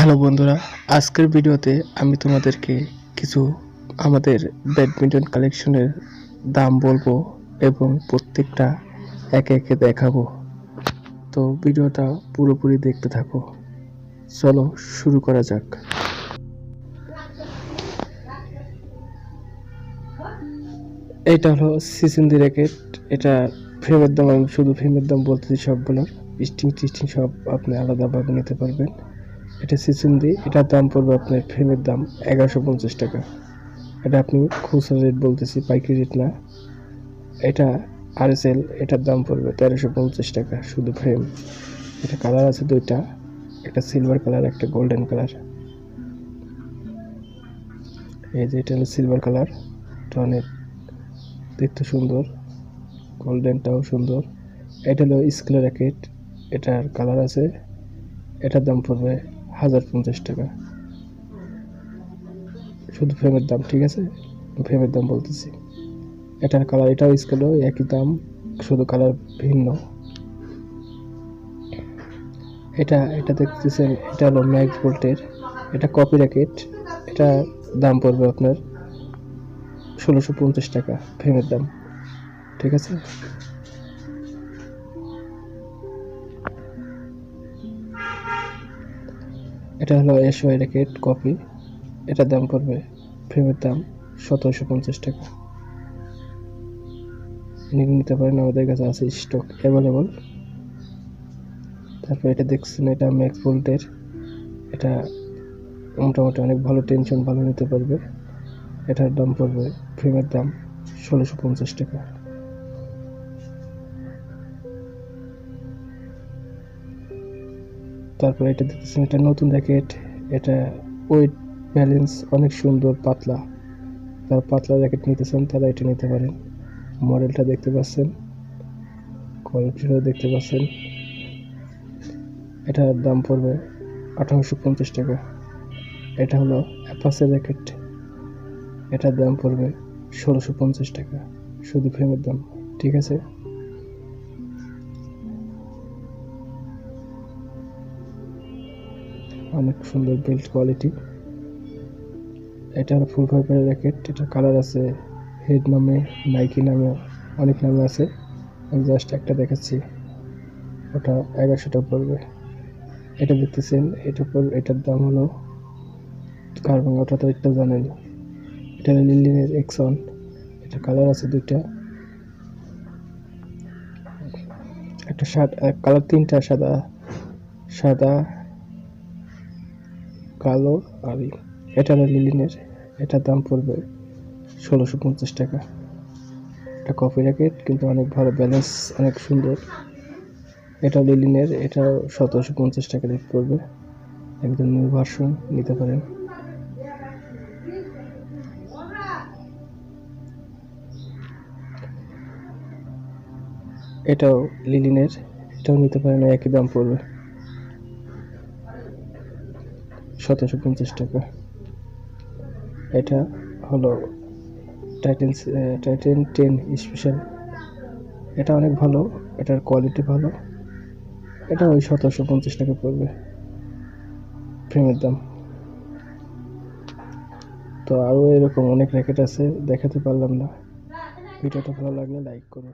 Hello বন্ধুরা, আজকের ভিডিওতে আমি তোমাদেরকে কিছু আমাদের ব্যাডমিন্টন কালেকশনের দাম বলব এবং প্রত্যেকটা একে একে দেখাবো। তো ভিডিওটা পুরোপুরি দেখতে থাকো। চলো শুরু করা যাক। এটা হলো সিসিন্দি র্যাকেট এটা ফ্রেমের দাম, আমি শুধু ফ্রেমের দাম বলতেছি সবগুলোর স্টিং, টিস্টিং সব আপনি আলাদাভাবে নিতে পারবেন। এটা সিসিন্দি এটার দাম পড়বে আপনার ফ্রেমের দাম এগারোশো পঞ্চাশ টাকা। এটা আপনি খুচরা রেট বলতেছি, পাইকারি রেট না। এটা আর এস এল এটার দাম পড়বে তেরোশো পঞ্চাশ টাকা, শুধু ফ্রেম এটা কালার আছে দুইটা, একটা সিলভার কালার একটা গোল্ডেন কালার এই যে এটা হলো সিলভার কালার এটা অনেক দেখতে সুন্দর গোল্ডেনটাও সুন্দর। এটা হলো স্কেলের র্যাকেট এটার কালার আছে, এটার দাম পড়বে হাজার পঞ্চাশ টাকা। শুধু ফ্রেমের দাম, ঠিক আছে? ফ্রেমের দাম বলতেছি। এটার কালার এটাও স্কেলও একই দাম, শুধু কালার ভিন্ন। এটা এটা দেখতেছেন, এটা হলো ম্যাক্স ভোল্টের এটা কপি র্যাকেট এটা দাম পড়বে আপনার ষোলোশো পঞ্চাশ টাকা, ফ্রেমের দাম। ঠিক আছে? এটা হলো এসওয়াই র্যাকেট কপি। এটার দাম পড়বে ফ্রেমের দাম সতেরোশো পঞ্চাশ টাকা। নিতে পারেন, আমাদের কাছে আছে স্টক অ্যাভেলেবল। তারপর এটা দেখছেন, এটা ম্যাক্স ভোল্টের। এটা মোটামুটি অনেক ভালো টেনশন, ভালো নিতে পারবে। এটার দাম পড়বে ফ্রেমের দাম ষোলোশো পঞ্চাশ টাকা। তারপর এটা দেখতেছেন, এটা নতুন র্যাকেট এটা ওয়েট ব্যালেন্স অনেক সুন্দর, পাতলা। যারা পাতলা র্যাকেট নিতে চান তারা এটা নিতে পারেন। মডেলটা দেখতে পাচ্ছেন কোয়ালিটিটা দেখতে পাচ্ছেন। এটার দাম পড়বে আঠারোশো পঞ্চাশ টাকা। এটা হলো অ্যাপাসের র্যাকেট এটার দাম পড়বে ষোলোশো পঞ্চাশ টাকা। শুধু ফ্রেমের দাম, ঠিক আছে? অনেক সুন্দর বিল্ড কোয়ালিটি এটা ফুল ফাইবারের র্যাকেট এটা কালার আছে হেড নামে নাইকি নামে, অনেক নামে আছে। আমি জাস্ট একটা দেখাচ্ছি। ওটা এগারোশো টাকা পড়বে। এটা দেখতেছেন এটা পর এটার দাম হলো কার্বন ওটা তো একটা জানেন। এটা হলো লিলিনের এক্সন এটা কালার আছে দুইটা। একটা সাদা কালার তিনটা সাদা সাদা কালো আর এটা লিলিনের এটার দাম পড়বে ষোলোশো পঞ্চাশ টাকা। এটা কফি র্যাকেট কিন্তু অনেক ভালো ব্যালেন্স অনেক সুন্দর। এটা লিলিনের এটা সতেরোশো পঞ্চাশ টাকা রেট পড়বে। একদম নিউ ভার্সন নিতে পারেন। এটাও লিলিনের এটাও নিতে পারেন, একই দাম পড়বে। সতেরোশো পঞ্চাশ টাকা। এটা হলো টাইটেন টাইটেন টেন স্পেশাল এটা অনেক ভালো, এটার কোয়ালিটি ভালো। এটা ওই সতেরোশো পঞ্চাশ টাকা পড়বে ফ্রেমের দাম। তো আরও এরকম অনেক র্যাকেট আছে, দেখাতে পারলাম না। ভিডিওটা ভালো লাগলে লাইক করো।